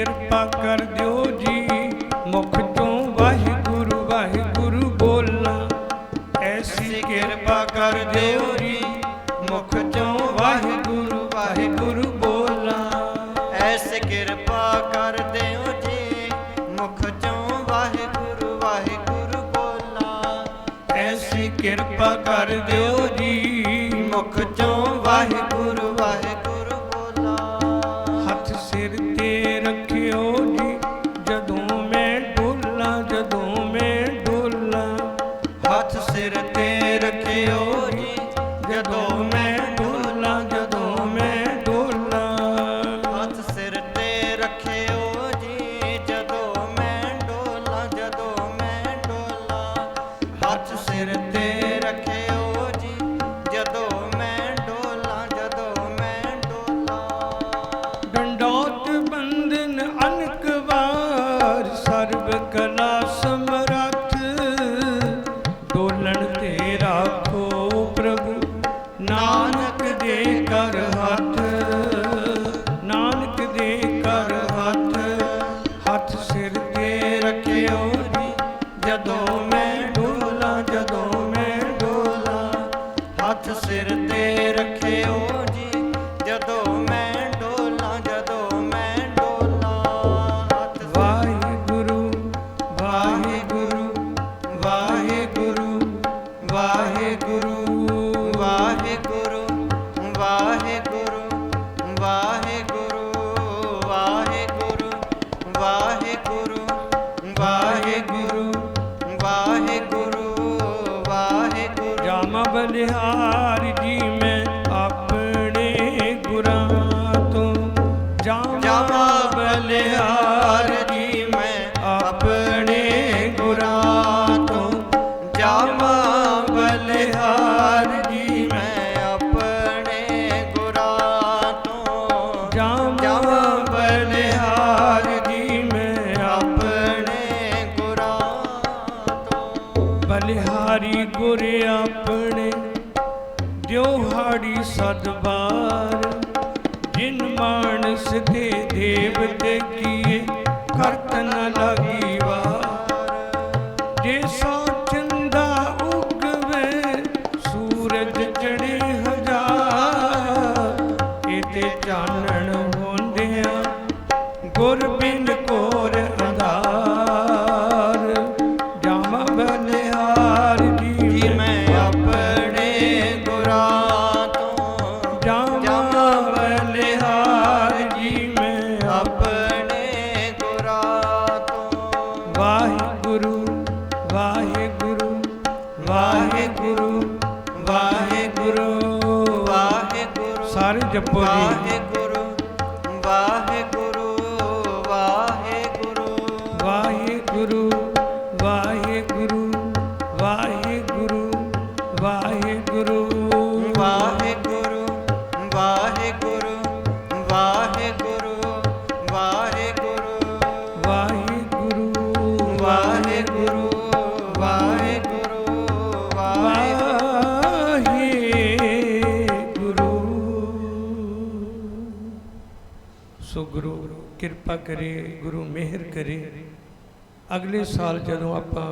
ਕਿਰਪਾ ਕਰ ਦਿਓ ਜੀ। ਮੁਖ ਤੋਂ ਵਾਹਿਗੁਰੂ ਵਾਹਿਗੁਰੂ ਬੋਲਣਾ ਐਸੀ ਕਿਰਪਾ ਕਰ ਦਿਓ ਜੀ। ਮੁਖ ਤੋਂ ਵਾਹਿਗੁਰੂ ਵਾਹਿਗੁਰੂ ਬੋਲਣਾ ਐਸੇ ਕਿਰਪਾ ਕਰ ਦਿਓ ਜੀ। ਮੁਖ ਚੋਂ ਵਾਹਿਗੁਰੂ ਵਾਹਿਗੁਰੂ ਬੋਲਾਂ। ਐਸੀ ਕਿਰਪਾ ਕਰ ਦਿਓ ਜੀ। ਮੁਖ ਚੋਂ ਵਾਹਿਗੁਰੂ ਵਾਹਿਗੁਰੂ ਹੱਥ ਸਿਰ ਤੇ ਰੱਖਿਓ ਜੀ। ਜਦੋਂ ਮੈਂ ਡੋਲਾਂ, ਜਦੋਂ ਮੈਂ ਡੋਲਾਂ, ਹੱਥ ਵਾਹਿਗੁਰੂ ਵਾਹਿਗੁਰੂ ਵਾਹਿਗੁਰੂ ਵਾਹਿਗੁਰੂ। ਬਲਿਹਾਰ ਜੀ ਮੈਂ ਆਪਣੇ ਗੁਰਾਂ ਤੋਂ ਜਾਵਾਂ। ਬਲਿਹਾਰ ਜੀ ਮੈਂ ਆਪਣੇ ਗੁਰਾਂ ਤੋਂ ਜਾਮਾ ਬਲਿਹਾਰ ਜੀ ਮੈਂ ਆਪਣੇ ਗੁਰਾਂ ਤੋਂ ਜਾਮਾ ਬਲਿਹਾਰ ਜੀ ਮੈਂ ਆਪਣੇ ਆਪਣੇ ਗੁਰਾਂ ਤੋਂ। ਬਲਿਹਾਰੀ ਗੁਰ ਆਪਣੇ ਦਿਉਹਾੜੀ ਸਦਬਾਰ ਜਿਨ ਮਾਨਸ ਤੇ ਦੇਵਤੇ ਕੀਏ ਕਰਤ ਨ ਵਾਹਿਗੁਰੂ ਵਾਹਿਗੁਰੂ ਵਾਹਿਗੁਰੂ ਵਾਹਿਗੁਰੂ। ਵਾਹਿਗੁਰੂ ਸਾਰੇ ਜਪੋ ਜੀ। ਵਾਹਿਗੁਰੂ ਵਾਹਿਗੁਰੂ। ਸੋ ਗੁਰੂ ਕਿਰਪਾ ਕਰੇ ਗੁਰੂ ਮਿਹਰ ਕਰੇ। ਅਗਲੇ ਸਾਲ ਜਦੋਂ ਆਪਾਂ